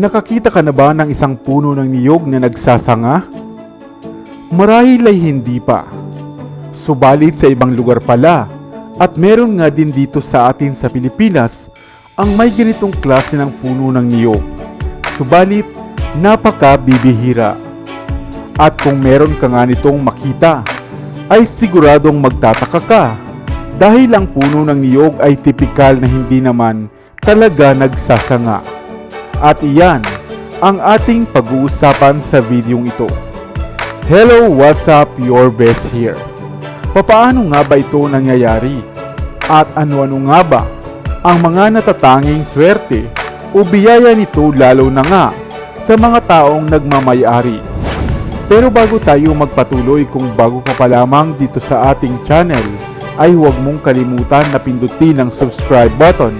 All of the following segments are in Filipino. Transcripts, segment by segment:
Nakakita ka na ba ng isang puno ng niyog na nagsasanga? Marahil ay hindi pa. Subalit sa ibang lugar pala at meron nga din dito sa atin sa Pilipinas ang may ganitong klase ng puno ng niyog. Subalit napaka bibihira. At kung meron ka nga nitong makita, ay siguradong magtataka ka dahil ang puno ng niyog ay tipikal na hindi naman talaga nagsasanga. At iyan ang ating pag-uusapan sa videong ito. Hello, what's up? Your best here. Papaano nga ba ito nangyayari? At ano-ano nga ba ang mga natatanging swerte o biyaya nito lalo na nga sa mga taong nagmamayari? Pero bago tayo magpatuloy kung bago ka pa lamang dito sa ating channel, ay huwag mong kalimutan na pindutin ang subscribe button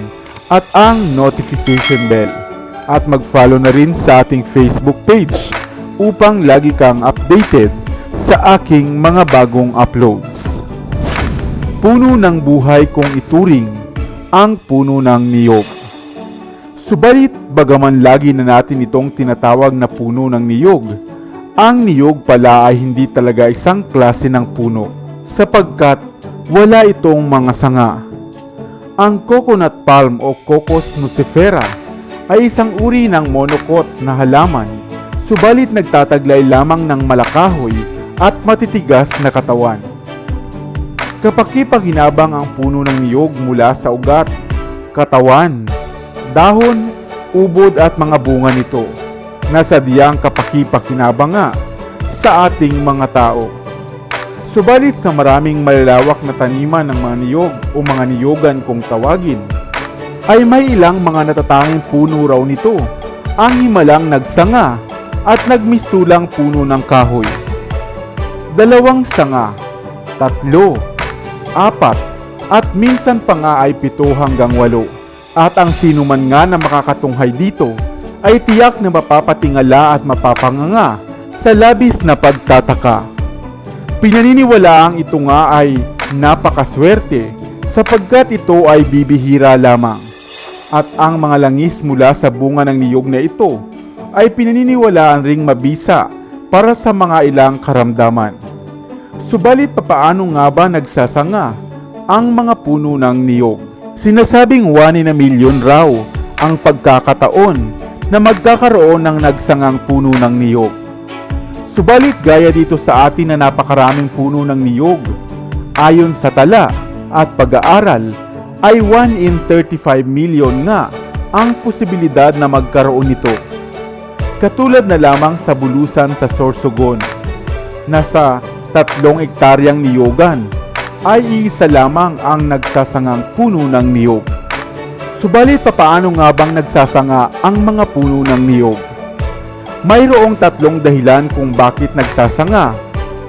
at ang notification bell. At mag-follow na rin sa ating Facebook page upang lagi kang updated sa aking mga bagong uploads. Puno ng buhay kung ituring ang puno ng niyog. Subalit bagaman lagi na natin itong tinatawag na puno ng niyog, ang niyog pala ay hindi talaga isang klase ng puno sapagkat wala itong mga sanga. Ang coconut palm o Cocos nucifera ay isang uri ng monocot na halaman subalit nagtataglay lamang ng malakahoy at matitigas na katawan. Kapakipaginabang ang puno ng niyog mula sa ugat, katawan, dahon, ubod at mga bunga nito na sadyang kapakipakinabang nga sa ating mga tao. Subalit sa maraming malalawak na taniman ng mga niyog o mga niyogan kung tawagin, ay may ilang mga natatanging puno raw nito ang himalang nagsanga at nagmistulang puno ng kahoy. Dalawang sanga, tatlo, apat, at minsan pa nga ay pito hanggang walo. At ang sino man nga na makakatunghay dito ay tiyak na mapapatingala at mapapanganga sa labis na pagtataka. Pinaniniwalaang ito nga ay napakaswerte sapagkat ito ay bibihira lamang. At ang mga langis mula sa bunga ng niyog na ito ay pinaniniwalaan ring mabisa para sa mga ilang karamdaman. Subalit papaano nga ba nagsasanga ang mga puno ng niyog? Sinasabing 1 in a million raw ang pagkakataon na magkakaroon ng nagsangang puno ng niyog. Subalit gaya dito sa atin na napakaraming puno ng niyog, ayon sa tala at pag-aaral, ay 1 in 35 million nga ang posibilidad na magkaroon nito. Katulad na lamang sa bulusan sa Sorsogon, nasa tatlong ektaryang niyogan, ay iisa lamang ang nagsasangang puno ng niyog. Subalit papaano nga bang nagsasanga ang mga puno ng niyog? Mayroong tatlong dahilan kung bakit nagsasanga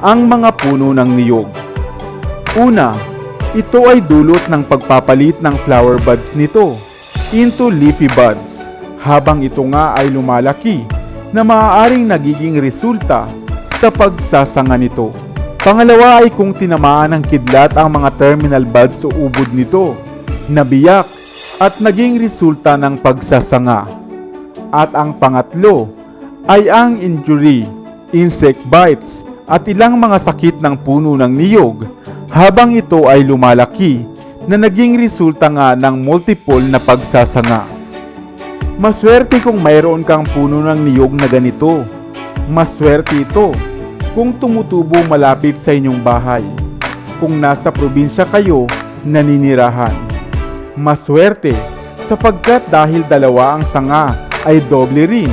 ang mga puno ng niyog. Una, ito ay dulot ng pagpapalit ng flower buds nito into leafy buds habang ito nga ay lumalaki na maaaring nagiging resulta sa pagsasanga nito. Pangalawa ay kung tinamaan ng kidlat ang mga terminal buds o ubod nito, nabiyak at naging resulta ng pagsasanga. At ang pangatlo ay ang injury, insect bites at ilang mga sakit ng puno ng niyog habang ito ay lumalaki na naging resulta nga ng multiple na pagsasanga. Maswerte kung mayroon kang puno ng niyog na ganito. Maswerte ito kung tumutubo malapit sa inyong bahay. Kung nasa probinsya kayo naninirahan. Maswerte sapagkat dahil dalawa ang sanga ay doble rin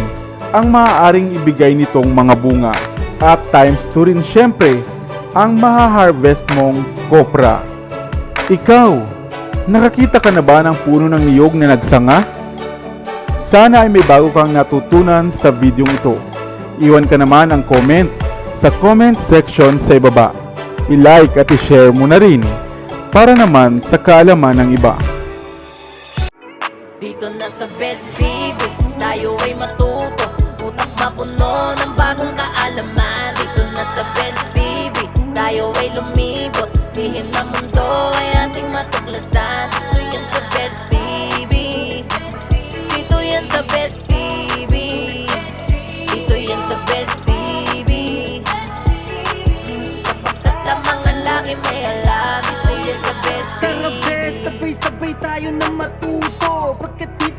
ang maaaring ibigay nitong mga bunga. At times 2 rin syempre ang maha-harvest mong kopra. Ikaw, nakakita ka na ba ng puno ng niyog na nagsanga? Sana ay may bago kang natutunan sa video ito. Iwan ka naman ang comment sa comment section sa ibaba. I-like at i-share mo na rin para naman sa kaalaman ng iba. Dito na sa Best TV, tayo ay matuto Utak mapuno ng bagong kaalaman Dito na sa Best TV, tayo ay lumibot Bihin na mundo ay ating matuklasan. Dito yan sa Best TV Dito yan sa Best TV Dito yan sa Best TV mm, Sapagkat ang mga laki may alam. Dito yan sa Best TV Tara, sabay-sabay tayo na matuto. Pagkat dito